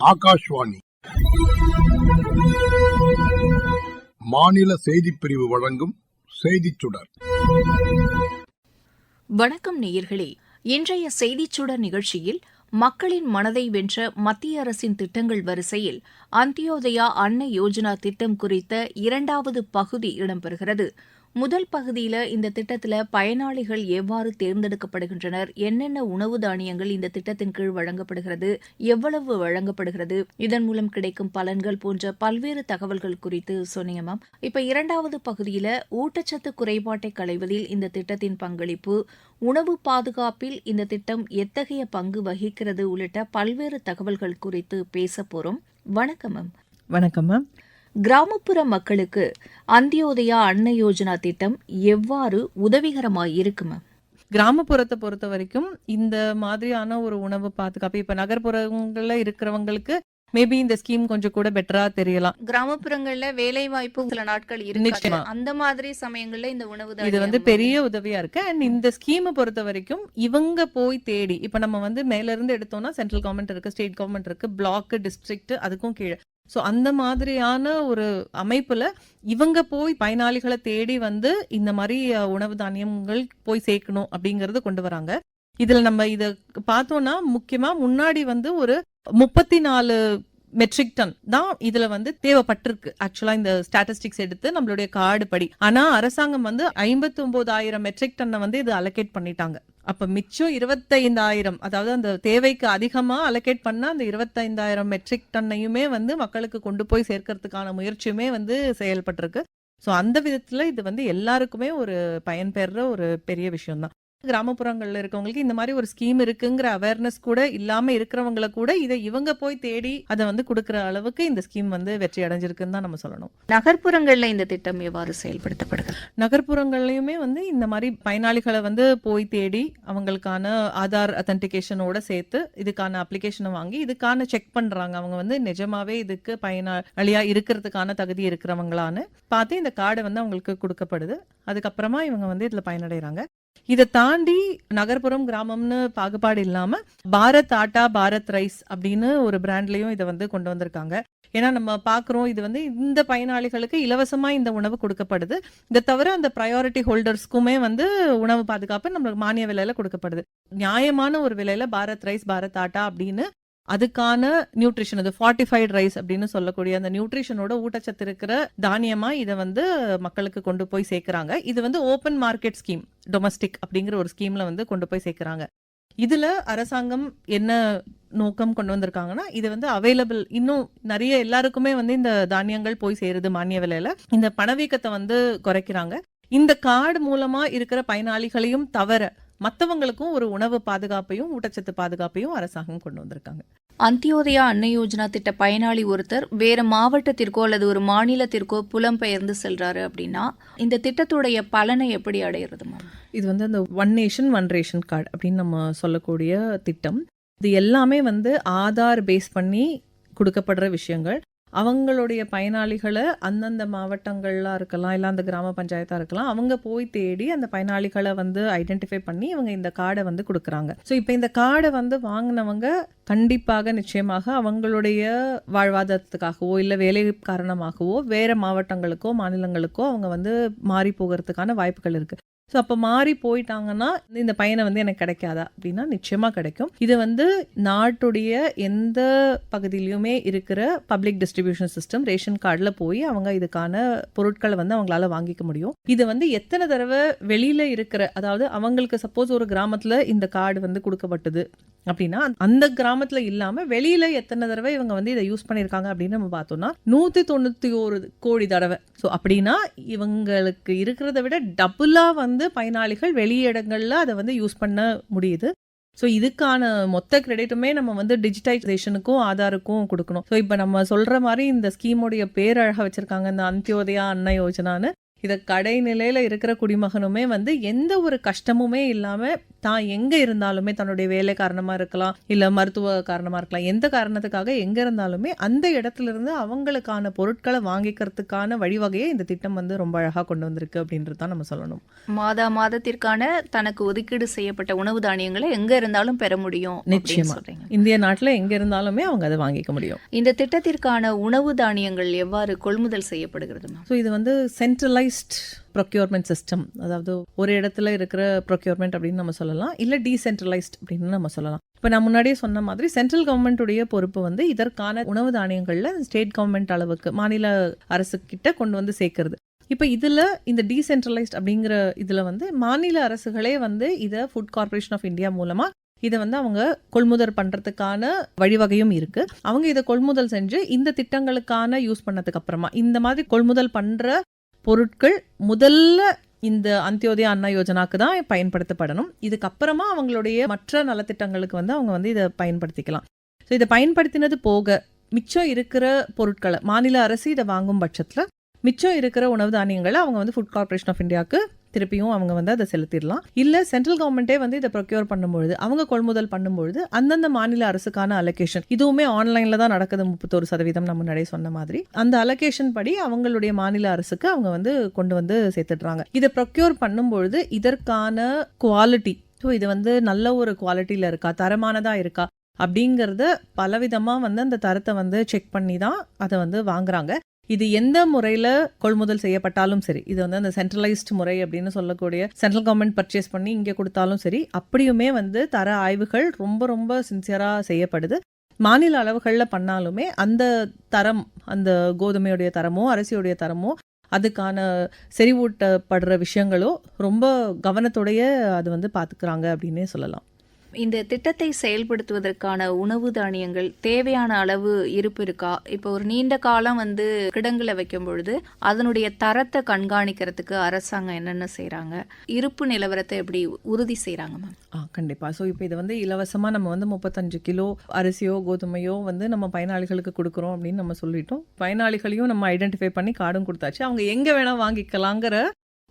ஆகாஷ்வாணி. மாநில செய்தி பிரிவு வழங்கும் செய்திச் சுடர். வணக்கம் நேயர்களே. இன்றைய செய்திச் சுடர் நிகழ்ச்சியில் மக்களின் மனதை வென்ற மத்திய அரசின் திட்டங்கள் வரிசையில் அந்தியோதயா அன்ன யோஜனா திட்டம் குறித்த இரண்டாவது பகுதி இடம்பெறுகிறது. முதல் பகுதியில் இந்த திட்டத்தில் பயனாளிகள் எவ்வாறு தேர்ந்தெடுக்கப்படுகின்றனர்? என்னென்ன உணவு தானியங்கள் இந்த திட்டத்தின் கீழ் வழங்கப்படுகிறது? எவ்வளவு வழங்கப்படுகிறது? இதன் மூலம் கிடைக்கும் பலன்கள் போன்ற பல்வேறு தகவல்கள் குறித்து சொன்னீங்க மேம் இப்போ இரண்டாவது பகுதியில் ஊட்டச்சத்து குறைபாட்டை களைவதில் இந்த திட்டத்தின் பங்களிப்பு உணவு பாதுகாப்பில் இந்த திட்டம் எத்தகைய பங்கு வகிக்கிறது உள்ளிட்ட பல்வேறு தகவல்கள் குறித்து பேச போறோம். வணக்கம் மேம் வணக்கம் மேம் கிராமப்புற மக்களுக்கு அந்தியோதயா அன்ன யோஜனா திட்டம் எவ்வாறு உதவிகரமாய் இருக்கு மேம் கிராமப்புறத்தை பொறுத்த வரைக்கும் இந்த மாதிரியான ஒரு உணவு பாதுகாப்பு இப்ப நகர்ப்புறங்கள்ல இருக்கிறவங்களுக்கு மேபி இந்த ஸ்கீம் கொஞ்சம் கூட பெட்டரா தெரியலாம். கிராமப்புறங்கள்ல வேலை வாய்ப்பு சில நாட்கள் நிச்சயமா. அந்த மாதிரி சமயங்கள்ல இந்த உணவு இது வந்து பெரிய உதவியா இருக்கு. அண்ட் இந்த ஸ்கீமை பொறுத்த வரைக்கும் இவங்க போய் தேடி இப்ப நம்ம வந்து மேல இருந்து எடுத்தோம்னா சென்ட்ரல் கவர்மெண்ட் இருக்கு ஸ்டேட் கவர்மெண்ட் இருக்கு பிளாக் டிஸ்ட்ரிக்ட் அதுக்கும் கீழே. ஸோ அந்த மாதிரியான ஒரு அமைப்பில் இவங்க போய் பயனாளிகளை தேடி வந்து இந்த மாதிரி உணவு தானியங்கள் போய் சேர்க்கணும் அப்படிங்கறது கொண்டு வராங்க. இதில் நம்ம இதை பார்த்தோம்னா முக்கியமா முன்னாடி வந்து ஒரு முப்பத்தி நாலு மெட்ரிக் டன் தான் இதுல வந்து தேவைப்பட்டிருக்கு. ஆக்சுவலா இந்த ஸ்டாட்டிஸ்டிக்ஸ் எடுத்து நம்மளுடைய கார்டு படி. ஆனா அரசாங்கம் வந்து ஐம்பத்தி ஒன்பதாயிரம் மெட்ரிக் டன்னை வந்து இது அலோகேட் பண்ணிட்டாங்க. அப்ப மிச்சம் இருபத்தைந்தாயிரம் அதாவது அந்த தேவைக்கு அதிகமா அலோகேட் பண்ணா அந்த இருபத்தைந்தாயிரம் மெட்ரிக் டன்னையுமே வந்து மக்களுக்கு கொண்டு போய் சேர்க்கறதுக்கான முயற்சியுமே வந்து செயல்பட்டிருக்கு. ஸோ அந்த விதத்துல இது வந்து எல்லாருக்குமே ஒரு பயன்பெற ஒரு பெரிய விஷயம் தான் கிராமப்புறங்கள்ல இருக்கவங்களுக்கு இந்த மாதிரி ஒரு ஸ்கீம் இருக்குங்கிற அவேர்னஸ் கூட இல்லாம இருக்கிறவங்கள கூட இதை இவங்க போய் தேடி அதை வந்து கொடுக்கிற அளவுக்கு இந்த ஸ்கீம் வந்து வெற்றி அடைஞ்சிருக்குன்னு தான் நம்ம சொல்லணும். நகர்ப்புறங்கள்ல இந்த திட்டம் எவ்வாறு செயல்படுத்தப்படுகிறது? நகர்ப்புறங்கள்லயுமே வந்து இந்த மாதிரி பயனாளிகளை வந்து போய் தேடி அவங்களுக்கான ஆதார் அத்தன்டிகேஷனோட சேர்த்து இதுக்கான அப்ளிகேஷனை வாங்கி இதுக்கான செக் பண்றாங்க. அவங்க வந்து நிஜமாவே இதுக்கு பயனாளியா இருக்கிறதுக்கான தகுதி இருக்கிறவங்களான்னு பார்த்து இந்த கார்டை வந்து அவங்களுக்கு கொடுக்கப்படுது. அதுக்கப்புறமா இவங்க வந்து இதுல பயனடைறாங்க. இதை தாண்டி நகர்ப்புறம் கிராமம்னு பாகுபாடு இல்லாம பாரத் ஆட்டா பாரத் ரைஸ் அப்படின்னு ஒரு பிராண்ட்லயும் இதை வந்து கொண்டு வந்திருக்காங்க. ஏன்னா நம்ம பாக்குறோம் இது வந்து இந்த பயனாளிகளுக்கு இலவசமா இந்த உணவு கொடுக்கப்படுது. இதை தவிர அந்த ப்ரையாரிட்டி ஹோல்டர்ஸ்க்குமே வந்து உணவு பாதுகாப்பு நம்மளுக்கு மானிய விலையில கொடுக்கப்படுது. நியாயமான ஒரு விலையில பாரத் ரைஸ் பாரத் ஆட்டா அப்படின்னு அதுக்கான நியூட்ரிஷன் அது ஃபார்ட்டிஃபைட் ரைஸ் அப்படின்னு சொல்லக்கூடிய அந்த நியூட்ரிஷனோட ஊட்டச்சத்து இருக்கிற தானியமா இதை வந்து மக்களுக்கு கொண்டு போய் சேர்க்கிறாங்க. இது வந்து ஓப்பன் மார்க்கெட் ஸ்கீம் டொமஸ்டிக் அப்படிங்கிற ஒரு ஸ்கீம்ல வந்து கொண்டு போய் சேர்க்கிறாங்க. இதுல அரசாங்கம் என்ன நோக்கம் கொண்டு வந்திருக்காங்கன்னா இது வந்து அவைலபிள் இன்னும் நிறைய எல்லாருக்குமே வந்து இந்த தானியங்கள் போய் சேருது மானிய விலையில. இந்த பணவீக்கத்தை வந்து குறைக்கிறாங்க. இந்த கார்டு மூலமா இருக்கிற பயனாளிகளையும் தவிர மத்தவங்களுக்கும் ஒரு உணவு பாதுகாப்பையும் ஊட்டச்சத்து பாதுகாப்பையும் அரசாங்கம் கொண்டு வந்திருக்காங்க. அந்தியோதயா அன்ன யோஜனா திட்ட பயனாளி ஒருத்தர் வேற மாவட்டத்திற்கோ அல்லது ஒரு மாநிலத்திற்கோ புலம்பெயர்ந்து செல்றாரு அப்படின்னா இந்த திட்டத்துடைய பலனை எப்படி அடையிறது இது வந்து அந்த one nation one ration card அப்படின்னு நம்ம சொல்லக்கூடிய திட்டம். இது எல்லாமே வந்து ஆதார் பேஸ் பண்ணி கொடுக்கப்படுற விஷயங்கள். அவங்களுடைய பயனாளிகளை அந்தந்த மாவட்டங்களாக இருக்கலாம் இல்லை அந்த கிராம பஞ்சாயத்தாக இருக்கலாம் அவங்க போய் தேடி அந்த பயனாளிகளை வந்து ஐடென்டிஃபை பண்ணி இவங்க இந்த கார்டை வந்து கொடுக்குறாங்க. ஸோ இப்போ இந்த கார்டை வந்து வாங்கினவங்க கண்டிப்பாக நிச்சயமாக அவங்களுடைய வாழ்வாதாரத்துக்காகவோ இல்லை வேலை காரணமாகவோ வேறு மாவட்டங்களுக்கோ மாநிலங்களுக்கோ அவங்க வந்து மாறி போகிறதுக்கான வாய்ப்புகள் இருக்குது ஸோ அப்போ மாறி போயிட்டாங்கன்னா இந்த பையனை வந்து எனக்கு கிடைக்காதா? அப்படின்னா நிச்சயமாக கிடைக்கும். இது வந்து நாட்டுடைய எந்த பகுதியிலையுமே இருக்கிற பப்ளிக் டிஸ்ட்ரிபியூஷன் சிஸ்டம் ரேஷன் கார்டில் போய் அவங்க இதுக்கான பொருட்களை வந்து அவங்களால வாங்கிக்க முடியும். இது வந்து எத்தனை தடவை வெளியில் இருக்கிற அதாவது அவங்களுக்கு சப்போஸ் ஒரு கிராமத்தில் இந்த கார்டு வந்து கொடுக்கப்பட்டது அப்படின்னா அந்த கிராமத்துல இல்லாம வெளியில எத்தனை தடவை இவங்க வந்து இதை யூஸ் பண்ணிருக்காங்க அப்படின்னு நம்ம பார்த்தோம்னா நூத்தி தொண்ணூத்தி ஒரு கோடி தடவை. ஸோ அப்படின்னா இவங்களுக்கு இருக்கிறத விட டபுளா வந்து பயனாளிகள் வெளியிடங்களில் அதை வந்து யூஸ் பண்ண முடியுது. ஸோ இதுக்கான மொத்த கிரெடிட்டுமே நம்ம வந்து டிஜிட்டைசேஷனுக்கும் ஆதாருக்கும் கொடுக்கணும். ஸோ இப்போ நம்ம சொல்கிற மாதிரி இந்த ஸ்கீமுடைய பேரழகாக வச்சுருக்காங்க இந்த அந்தியோதயா அன்ன யோஜனான்னு. இத கடைநிலையில இருக்கிற குடிமகனுமே வந்து எந்த ஒரு கஷ்டமுமே இல்லாம தான் எங்க இருந்தாலுமே தன்னுடைய வேலை காரணமா இருக்கலாம் இல்ல மருத்துவ காரணமா இருக்கலாம் எந்த காரணத்துக்காக எங்க இருந்தாலுமே அந்த இடத்துல இருந்து அவங்களுக்கான பொருட்களை வாங்கிக்கிறதுக்கான வழிவகையை இந்த திட்டம் வந்து ரொம்ப அழகா கொண்டு வந்திருக்கு அப்படின்றது தான் நம்ம சொல்லணும். மாதா மாதத்திற்கான தனக்கு ஒதுக்கீடு செய்யப்பட்ட உணவு தானியங்களை எங்க இருந்தாலும் பெற முடியும் அப்படின்னு நிச்சயமா. சொல்றீங்க. இந்திய நாட்டுல எங்க இருந்தாலுமே அவங்க அதை வாங்கிக்க முடியும். இந்த திட்டத்திற்கான உணவு தானியங்கள் எவ்வாறு கொள்முதல் செய்யப்படுகிறது ஸோ இது வந்து சென்ட்ரலைஸ்ட் ப்ரொக்யூர்மெண்ட் சிஸ்டம் அதாவது ஒரு இடத்துல இருக்கிற ப்ரொக்யூர்மெண்ட் அப்படின்னு நம்ம சொல்லலாம். இல்லை டீசென்ட்ரலைஸ்ட் அப்படின்னு நம்ம சொல்லலாம். இப்போ நான் முன்னாடியே சொன்ன மாதிரி சென்ட்ரல் கவர்மெண்ட்டுடைய பொறுப்பு வந்து இதற்கான உணவு தானியங்களில் ஸ்டேட் கவர்மெண்ட் அளவுக்கு மாநில அரசு கிட்ட கொண்டு வந்து சேர்க்கறது. இப்போ இதில் இந்த டீசென்ட்ரலைஸ்ட் அப்படிங்கிற இதில் வந்து மாநில அரசுகளே வந்து இதை ஃபுட் கார்ப்பரேஷன் ஆஃப் இந்தியா மூலமாக இதை வந்து அவங்க கொள்முதல் பண்ணுறதுக்கான வழிவகையும் இருக்குது அவங்க இதை கொள்முதல் செஞ்சு இந்த திட்டங்களுக்கான யூஸ் பண்ணதுக்கு அப்புறமா இந்த மாதிரி கொள்முதல் பண்ணுற பொருட்கள் முதல்ல இந்த அந்தியோதயா அண்ணா யோஜனாக்கு தான் பயன்படுத்தப்படணும். இதுக்கப்புறமா அவங்களுடைய மற்ற நலத்திட்டங்களுக்கு வந்து அவங்க வந்து இதை பயன்படுத்திக்கலாம். ஸோ இதை பயன்படுத்தினது போக மிச்சம் இருக்கிற பொருட்களை மாநில அரசு இதை வாங்கும் பட்சத்தில் மிச்சம் இருக்கிற உணவு தானியங்களை அவங்க வந்து ஃபுட் கார்ப்பரேஷன் ஆஃப் இந்தியாவுக்கு திருப்பியும் அவங்க வந்து அதை செலுத்திடலாம். இல்லை சென்ட்ரல் கவர்மெண்ட்டே வந்து இதை ப்ரொக்யூர் பண்ணும்பொழுது அவங்க கொள்முதல் பண்ணும்பொழுது அந்தந்த மாநில அரசுக்கான அலோகேஷன் இதுவுமே ஆன்லைனில் தான் நடக்குது முப்பத்தோரு சதவீதம் நம்ம முன்னாடியே சொன்ன மாதிரி. அந்த அலோகேஷன் படி அவங்களுடைய மாநில அரசுக்கு அவங்க வந்து கொண்டு வந்து சேர்த்துடுறாங்க. இதை ப்ரொக்யூர் பண்ணும்பொழுது இதற்கான குவாலிட்டி ஸோ இது வந்து நல்ல ஒரு குவாலிட்டியில் இருக்கா தரமானதாக இருக்கா அப்படிங்கிறத பலவிதமாக வந்து அந்த தரத்தை வந்து செக் பண்ணி தான் அதை வந்து வாங்குறாங்க. இது எந்த முறையில் கொள்முதல் செய்யப்பட்டாலும் சரி இது வந்து அந்த சென்ட்ரலைஸ்டு முறை அப்படின்னு சொல்லக்கூடிய சென்ட்ரல் கவர்மெண்ட் பர்ச்சேஸ் பண்ணி இங்கே கொடுத்தாலும் சரி அப்படியுமே வந்து தர ஆய்வுகள் ரொம்ப ரொம்ப சின்சியராக செய்யப்படுது. மாநில அளவுகளில் பண்ணாலுமே அந்த தரம் அந்த கோதுமையுடைய தரமோ அரிசியுடைய தரமோ அதுக்கான செறிவூட்டப்படுற விஷயங்களோ ரொம்ப கவனத்துடைய அது வந்து பார்த்துக்கிறாங்க அப்படின்னே சொல்லலாம். இந்த திட்டத்தை செயல்படுத்துவதற்கான உணவு தானியங்கள் தேவையான அளவு இருப்பு இருக்கா? இப்போ ஒரு நீண்ட காலம் வந்து கிடங்குல வைக்கும் பொழுது அதனுடைய தரத்தை கண்காணிக்கிறதுக்கு அரசாங்கம் என்னென்ன செய்கிறாங்க இருப்பு நிலவரத்தை எப்படி உறுதி செய்கிறாங்க மேம்? ஆ கண்டிப்பாக ஸோ இப்போ இது வந்து இலவசமாக நம்ம வந்து முப்பத்தஞ்சு கிலோ அரிசியோ கோதுமையோ வந்து நம்ம பயனாளிகளுக்கு கொடுக்குறோம் அப்படின்னு நம்ம சொல்லிட்டோம். பயனாளிகளையும் நம்ம ஐடென்டிஃபை பண்ணி கார்டும் கொடுத்தாச்சு. அவங்க எங்கே வேணால் வாங்கிக்கலாங்கிற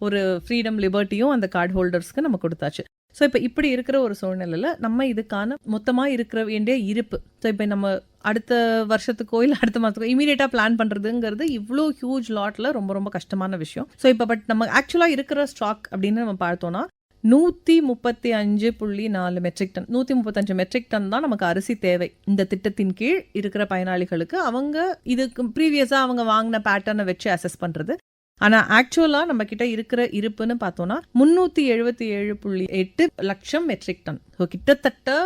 ஒரு ஃப்ரீடம் லிபர்ட்டியும் அந்த கார்டு ஹோல்டர்ஸ்க்கு நம்ம கொடுத்தாச்சு. ஸோ இப்போ இப்படி இருக்கிற ஒரு சூழ்நிலையில் நம்ம இதுக்கான மொத்தமாக இருக்கிற வேண்டிய இருப்பு. ஸோ இப்போ நம்ம அடுத்த வருஷத்துக்கோ இல்லை அடுத்த மாதத்துக்கோ இமீடியட்டாக பிளான் பண்ணுறதுங்கிறது இவ்வளோ ஹியூஜ் லாட்டில் ரொம்ப ரொம்ப கஷ்டமான விஷயம். ஸோ இப்போ பட் நம்ம ஆக்சுவலாக இருக்கிற ஸ்டாக் அப்படின்னு நம்ம பார்த்தோன்னா நூற்றி முப்பத்தி அஞ்சு புள்ளி நாலு மெட்ரிக் டன் நூற்றி முப்பத்தஞ்சு மெட்ரிக் டன் தான் நமக்கு அரிசி தேவை. இந்த திட்டத்தின் கீழ் இருக்கிற பயனாளிகளுக்கு அவங்க இதுக்கு ப்ரீவியஸாக அவங்க வாங்கின பேட்டர்னை வச்சு அசஸ் பண்ணுறது ஆனால் ஆக்சுவலாக நம்ம கிட்ட இருக்கிற இருப்புன்னு பார்த்தோம்னா முந்நூற்றி எழுபத்தி ஏழு புள்ளி எட்டு லட்சம் மெட்ரிக் டன் ஸோ கிட்டத்தட்ட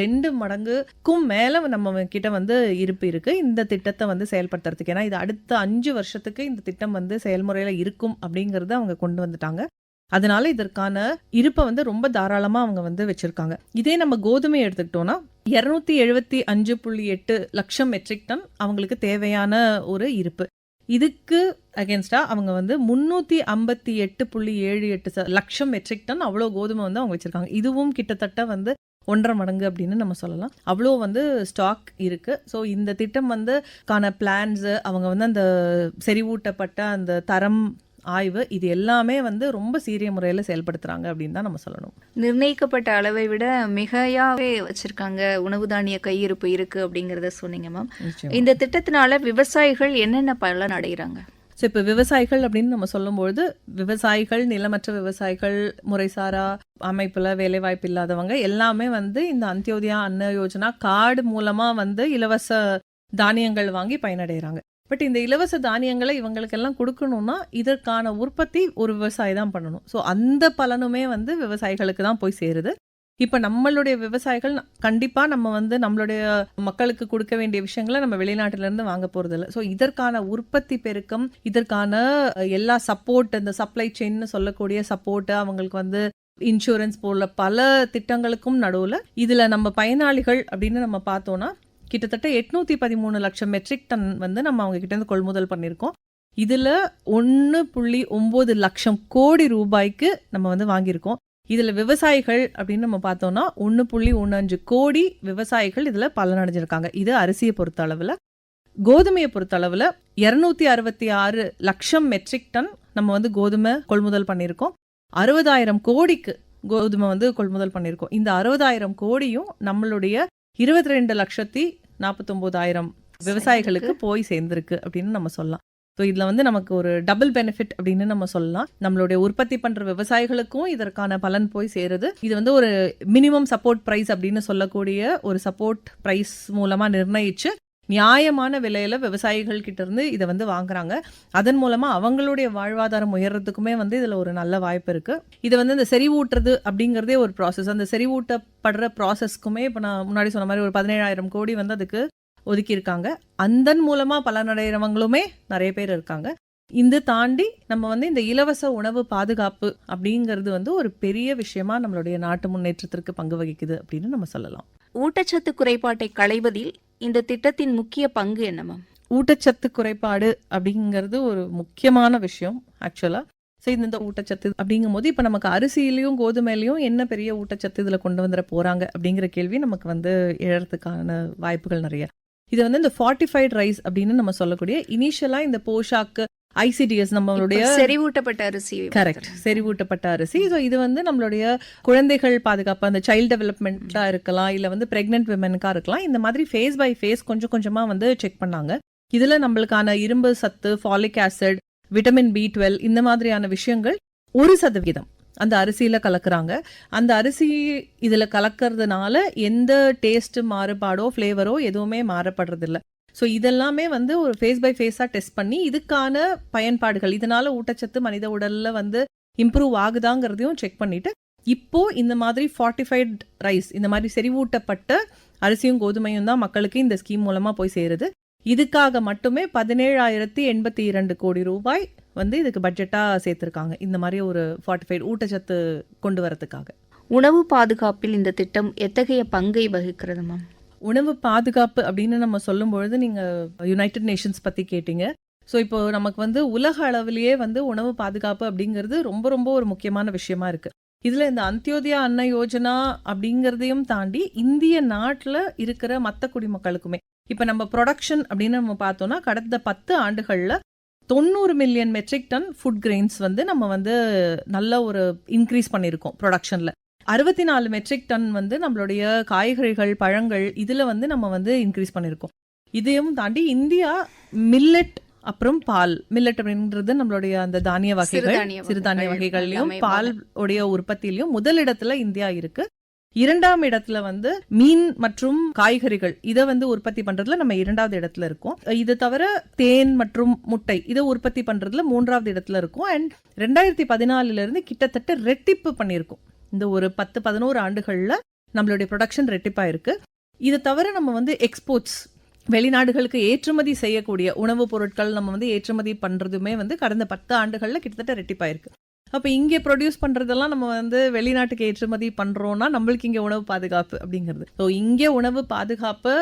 ரெண்டு மடங்குக்கும் மேலே நம்ம கிட்ட வந்து இருப்பு இருக்குது இந்த திட்டத்தை வந்து செயல்படுத்துறதுக்கு. ஏன்னா இது அடுத்த அஞ்சு வருஷத்துக்கு இந்த திட்டம் வந்து செயல்முறையில் இருக்கும் அப்படிங்கிறத அவங்க கொண்டு வந்துட்டாங்க. அதனால இதற்கான இருப்பை வந்து ரொம்ப தாராளமாக அவங்க வந்து வச்சுருக்காங்க. இதே நம்ம கோதுமை எடுத்துக்கிட்டோம்னா இரநூத்தி எழுபத்தி அஞ்சு புள்ளி எட்டு லட்சம் மெட்ரிக் டன் அவங்களுக்கு தேவையான ஒரு இருப்பு. இதுக்கு அகேன்ஸ்டாக அவங்க வந்து முந்நூற்றி ஐம்பத்தி எட்டு புள்ளி ஏழு எட்டு ச- லட்சம் மெட்ரிக் டன் அவ்வளோ கோதுமை வந்து அவங்க வச்சுருக்காங்க. இதுவும் கிட்டத்தட்ட வந்து ஒன்றரை மடங்கு அப்படின்னு நம்ம சொல்லலாம். அவ்வளோ வந்து ஸ்டாக் இருக்குது ஸோ இந்த திட்டம் வந்து கான பிளான்ஸு அவங்க வந்து அந்த செறிவூட்டப்பட்ட அந்த தரம் ஆய்வு இது எல்லாமே வந்து ரொம்ப சீரிய முறையில் செயல்படுத்துறாங்க அப்படின்னு தான் நம்ம சொல்லணும். நிர்ணயிக்கப்பட்ட அளவை விட மிகையாவே வச்சிருக்காங்க. உணவு தானிய கையிருப்பு இருக்கு அப்படிங்கறத சொன்னீங்க மேம். இந்த திட்டத்தினால விவசாயிகள் என்னென்ன பலன் அடைகிறாங்க? ஸோ இப்போ விவசாயிகள் அப்படின்னு நம்ம சொல்லும்பொழுது விவசாயிகள் நிலமற்ற விவசாயிகள் முறைசாரா அமைப்பில் வேலைவாய்ப்பு இல்லாதவங்க எல்லாமே வந்து இந்த அந்தியோதயா அன்ன யோஜனா கார்டு மூலமாக வந்து இலவச தானியங்கள் வாங்கி பயனடைகிறாங்க. பட் இந்த இலவச தானியங்களை இவங்களுக்கெல்லாம் கொடுக்கணும்னா இதற்கான உற்பத்தி ஒரு விவசாயி தான் பண்ணணும். ஸோ அந்த பலனுமே வந்து விவசாயிகளுக்கு தான் போய் சேருது. இப்போ நம்மளுடைய விவசாயிகள் கண்டிப்பாக நம்ம வந்து நம்மளுடைய மக்களுக்கு கொடுக்க வேண்டிய விஷயங்களை நம்ம வெளிநாட்டிலேருந்து வாங்க போகிறதில்ல ஸோ இதற்கான உற்பத்தி பெருக்கம் இதற்கான எல்லா சப்போர்ட் இந்த சப்ளை செயின்னு சொல்லக்கூடிய சப்போர்ட் அவங்களுக்கு வந்து இன்சூரன்ஸ் போல பல திட்டங்களுக்கும் நடுவில் இதில் நம்ம பயனாளிகள் அப்படின்னு நம்ம பார்த்தோன்னா கிட்டத்தட்ட எட்நூற்றி பதிமூணு லட்சம் மெட்ரிக் டன் வந்து நம்ம அவங்க இருந்து கொள்முதல் பண்ணியிருக்கோம் இதில் ஒன்று புள்ளி ஒம்பது லட்சம் கோடி ரூபாய்க்கு நம்ம வந்து வாங்கியிருக்கோம் இதில் விவசாயிகள் அப்படின்னு நம்ம பார்த்தோம்னா ஒன்று புள்ளி ஒன்று அஞ்சு கோடி விவசாயிகள் இதில் பலனடைஞ்சிருக்காங்க. இது அரிசியை பொறுத்த அளவில். கோதுமையை பொறுத்தளவில் இரநூத்தி அறுபத்தி ஆறு லட்சம் மெட்ரிக் டன் நம்ம வந்து கோதுமை கொள்முதல் பண்ணியிருக்கோம் அறுபதாயிரம் கோடிக்கு கோதுமை வந்து கொள்முதல் பண்ணியிருக்கோம் இந்த அறுபதாயிரம் கோடியும் நம்மளுடைய இருபத்தி ரெண்டு லட்சத்தி நாற்பத்தொம்போதாயிரம் விவசாயிகளுக்கு போய் சேர்ந்திருக்கு அப்படின்னு நம்ம சொல்லலாம். ஸோ இதுல வந்து நமக்கு ஒரு டபுள் பெனிஃபிட் அப்படின்னு நம்ம சொல்லலாம். நம்மளுடைய உற்பத்தி பண்ற விவசாயிகளுக்கும் இதற்கான பலன் போய் சேருது. இது வந்து ஒரு மினிமம் சப்போர்ட் பிரைஸ் அப்படின்னு சொல்லக்கூடிய ஒரு சப்போர்ட் பிரைஸ் மூலமா நிர்ணயிச்சு நியாயமான விலையில் விவசாயிகள் கிட்டேருந்து இதை வந்து வாங்குறாங்க. அதன் மூலமாக அவங்களுடைய வாழ்வாதாரம் உயர்றதுக்குமே வந்து இதில் ஒரு நல்ல வாய்ப்பு இருக்குது இதை வந்து இந்த செறிவூட்டுறது அப்படிங்கிறதே ஒரு ப்ராசஸ் அந்த செறிவூட்டப்படுற ப்ராசஸ்க்குமே இப்போ நான் முன்னாடி சொன்ன மாதிரி ஒரு பதினேழாயிரம் கோடி வந்து அதுக்கு ஒதுக்கியிருக்காங்க. அந்தன் மூலமாக பலனடைகிறவங்களுமே நிறைய பேர் இருக்காங்க. இந்த தாண்டி நம்ம வந்து இந்த இலவச உணவு பாதுகாப்பு அப்படிங்கிறது வந்து ஒரு பெரிய விஷயமா நம்மளுடைய நாட்டு முன்னேற்றத்திற்கு பங்கு வகிக்குது அப்படின்னு நம்ம சொல்லலாம். ஊட்டச்சத்து குறைபாட்டை களைவதில் இந்த திட்டத்தின் முக்கிய பங்கு என்ன மேம் ஊட்டச்சத்து குறைபாடு அப்படிங்கிறது ஒரு முக்கியமான விஷயம் ஆக்சுவலா ஸோ இந்த இந்த ஊட்டச்சத்து அப்படிங்கும் போது இப்போ நமக்கு அரிசியிலையும் கோதுமையிலையும் என்ன பெரிய ஊட்டச்சத்து இதில் கொண்டு வந்துட போறாங்க அப்படிங்கிற கேள்வி நமக்கு வந்து எழறதுக்கான வாய்ப்புகள் நிறைய. இது வந்து இந்த ஃபார்ட்டிஃபைட் ரைஸ் அப்படின்னு நம்ம சொல்லக்கூடிய இனிஷியலா இந்த போஷாக்கு ஐசிடிஎஸ் நம்மளுடைய செறிவூட்டப்பட்ட அரிசி கரெக்ட் செறிவூட்டப்பட்ட அரிசி. ஸோ இது வந்து நம்மளுடைய குழந்தைகள் பாதுகாப்பு அந்த சைல்டு டெவலப்மெண்ட்டா இருக்கலாம் இல்ல வந்து பிரெக்னென்ட் விமனுக்கா இருக்கலாம் இந்த மாதிரி ஃபேஸ் பை ஃபேஸ் கொஞ்சம் கொஞ்சமா வந்து செக் பண்ணாங்க. இதுல நம்மளுக்கான இரும்பு சத்து folic acid vitamin B twelve இந்த மாதிரியான விஷயங்கள் ஒரு சதவீதம் அந்த அரிசியில கலக்குறாங்க. அந்த அரிசி இதுல கலக்கறதுனால எந்த டேஸ்ட் மாறுபாடோ ஃப்ளேவரோ எதுவுமே மாறப்படுறது இல்ல ஸோ இதெல்லாமே வந்து ஒரு ஃபேஸ் பை ஃபேஸாக டெஸ்ட் பண்ணி இதுக்கான பயன்பாடுகள் இதனால ஊட்டச்சத்து மனித உடலில் வந்து இம்ப்ரூவ் ஆகுதாங்கிறதையும் செக் பண்ணிவிட்டு இப்போ இந்த மாதிரி ஃபார்ட்டிஃபைட் ரைஸ் இந்த மாதிரி செறிவூட்டப்பட்ட அரிசியும் கோதுமையும் தான் மக்களுக்கு இந்த ஸ்கீம் மூலமாக போய் சேருது. இதுக்காக மட்டுமே பதினேழாயிரத்தி எண்பத்தி இரண்டு கோடி ரூபாய் வந்து இதுக்கு பட்ஜெட்டாக சேர்த்துருக்காங்க இந்த மாதிரி ஒரு ஃபார்ட்டிஃபைட் ஊட்டச்சத்து கொண்டு வரதுக்காக. உணவு பாதுகாப்பில் இந்த திட்டம் எத்தகைய பங்கை வகிக்கிறது மேம் உணவு பாதுகாப்பு அப்படின்னு நம்ம சொல்லும் பொழுது நீங்க யுனைடெட் நேஷன்ஸ் பற்றி கேட்டீங்க. ஸோ இப்போ நமக்கு வந்து உலக அளவிலேயே வந்து உணவு பாதுகாப்பு அப்படிங்கிறது ரொம்ப ரொம்ப ஒரு முக்கியமான விஷயமா இருக்குது இதில் இந்த அந்தியோதயா அன்ன யோஜனா அப்படிங்கிறதையும் தாண்டி இந்திய நாட்டில் இருக்கிற மற்ற குடிமக்களுக்குமே இப்போ நம்ம ப்ரொடக்ஷன் அப்படின்னு நம்ம பார்த்தோம்னா கடந்த பத்து ஆண்டுகளில் தொண்ணூறு million metric ton food grains வந்து நம்ம வந்து நல்ல ஒரு இன்க்ரீஸ் பண்ணியிருக்கோம் ப்ரொடக்ஷனில் அறுபத்தி நாலு மெட்ரிக் டன் வந்து நம்மளுடைய காய்கறிகள் பழங்கள் இதுல வந்து நம்ம வந்து இன்க்ரீஸ் பண்ணியிருக்கோம் இதையும் தாண்டி இந்தியா மில்லட் அப்புறம் பால் மில்லட் அப்படின்றது நம்மளுடைய அந்த தானிய வகைகள் சிறுதானிய சிறுதானிய வகைகள் வகைகள்லயும் பால் உடைய உற்பத்தியிலயும் முதல் இடத்துல இந்தியா இருக்கு. இரண்டாம் இடத்துல வந்து மீன் மற்றும் காய்கறிகள் இதை வந்து உற்பத்தி பண்றதுல நம்ம இரண்டாவது இடத்துல இருக்கோம். இது தவிர தேன் மற்றும் முட்டை இதை உற்பத்தி பண்றதுல மூன்றாவது இடத்துல இருக்கும். அண்ட் ரெண்டாயிரத்தி பதினாலுல இருந்து கிட்டத்தட்ட ரெட்டிப்பு பண்ணியிருக்கோம். இந்த ஒரு பத்து பதினோரு ஆண்டுகளில் நம்மளுடைய ப்ரொடக்ஷன் ரெட்டிப்பாக இருக்குது இதை தவிர நம்ம வந்து எக்ஸ்போர்ட்ஸ் வெளிநாடுகளுக்கு ஏற்றுமதி செய்யக்கூடிய உணவுப் பொருட்கள் நம்ம வந்து ஏற்றுமதி பண்ணுறதுமே வந்து கடந்த பத்து ஆண்டுகளில் கிட்டத்தட்ட ரெட்டிப்பாயிருக்கு அப்போ இங்கே ப்ரொடியூஸ் பண்ணுறதெல்லாம் நம்ம வந்து வெளிநாட்டுக்கு ஏற்றுமதி பண்ணுறோன்னா நம்மளுக்கு இங்கே உணவு பாதுகாப்பு அப்படிங்கிறது. ஸோ இங்கே உணவு பாதுகாப்பு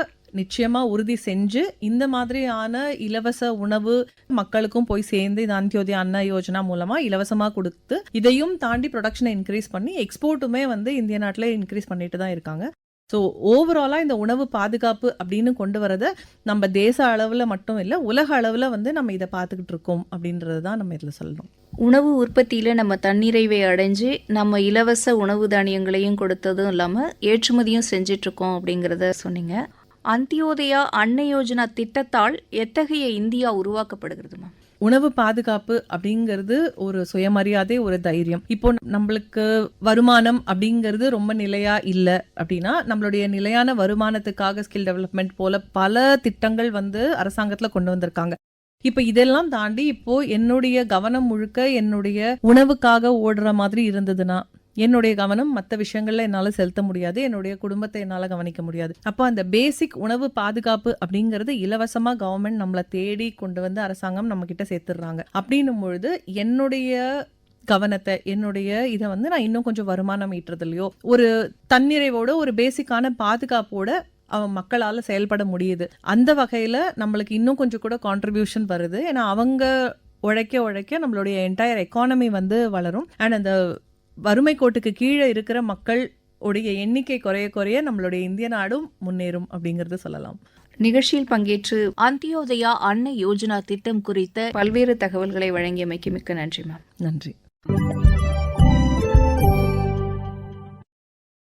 நிச்சயமாக உறுதி செஞ்சு இந்த மாதிரியான இலவச உணவு மக்களுக்கும் போய் சேர்ந்து இந்த அந்தியோதய அன்ன யோஜனா மூலமாக இலவசமாக கொடுத்து இதையும் தாண்டி ப்ரொடக்ஷனை இன்க்ரீஸ் பண்ணி எக்ஸ்போர்ட்டுமே வந்து இந்திய நாட்டில் இன்க்ரீஸ் பண்ணிட்டு தான் இருக்காங்க. ஸோ ஓவராலாக இந்த உணவு பாதுகாப்பு அப்படின்னு கொண்டு வரதை நம்ம தேச அளவில் மட்டும் இல்லை உலக அளவில் வந்து நம்ம இதை பார்த்துக்கிட்டு இருக்கோம் அப்படின்றது தான் நம்ம இதில் சொல்லணும். உணவு உற்பத்தியில் நம்ம தன்னிறைவை அடைஞ்சு நம்ம இலவச உணவு தானியங்களையும் கொடுத்ததும் இல்லாமல் ஏற்றுமதியும் செஞ்சிட்ருக்கோம் அப்படிங்கிறத சொன்னீங்க. அந்தியோதயா அன்ன யோஜனா திட்டத்தால் எத்தகைய இந்தியா உருவாக்கப்படுகிறது மேம் உணவு பாதுகாப்பு அப்படிங்கிறது ஒரு சுயமரியாதை ஒரு தைரியம். இப்போ நம்மளுக்கு வருமானம் அப்படிங்கிறது ரொம்ப நிலையா இல்லை அப்படின்னா நம்மளுடைய நிலையான வருமானத்துக்காக ஸ்கில் டெவலப்மெண்ட் போல பல திட்டங்கள் வந்து அரசாங்கத்தில் கொண்டு வந்திருக்காங்க. இப்ப இதெல்லாம் தாண்டி இப்போ என்னுடைய கவனம் முழுக்க என்னுடைய உணவுக்காக ஓடுற மாதிரி இருந்ததுன்னா என்னுடைய கவனம் மற்ற விஷயங்களில் என்னால் செலுத்த முடியாது. என்னுடைய குடும்பத்தை என்னால் கவனிக்க முடியாது. அப்போ அந்த பேசிக் உணவு பாதுகாப்பு அப்படிங்கிறது இலவசமாக கவர்மெண்ட் நம்மளை தேடி கொண்டு வந்து அரசாங்கம் நம்மக்கிட்ட சேர்த்துடுறாங்க. அப்படின்னும் பொழுது என்னுடைய கவனத்தை என்னுடைய இதை வந்து நான் இன்னும் கொஞ்சம் வருமானம் ஈட்டுறதுலையோ ஒரு தன்னிறைவோட ஒரு பேசிக்கான பாதுகாப்போட அவன் மக்களால் செயல்பட முடியுது. அந்த வகையில் நம்மளுக்கு இன்னும் கொஞ்சம் கூட கான்ட்ரிபியூஷன் வருது. ஏன்னா அவங்க உழைக்க உழைக்க நம்மளுடைய என்டையர் எக்கானமி வந்து வளரும். அண்ட் அந்த வறுமை கோட்டுக்கு கீழே இருக்கிற மக்கள் உடைய எண்ணிக்கை குறைய குறைய நம்மளுடைய இந்திய நாடும் முன்னேறும் அப்படிங்கிறது சொல்லலாம். நிகழ்ச்சியில் பங்கேற்று அந்தியோதயா அன்னை யோஜனா திட்டம் குறித்த பல்வேறு தகவல்களை வழங்கியமைக்கு மிக்க நன்றி மேம் நன்றி.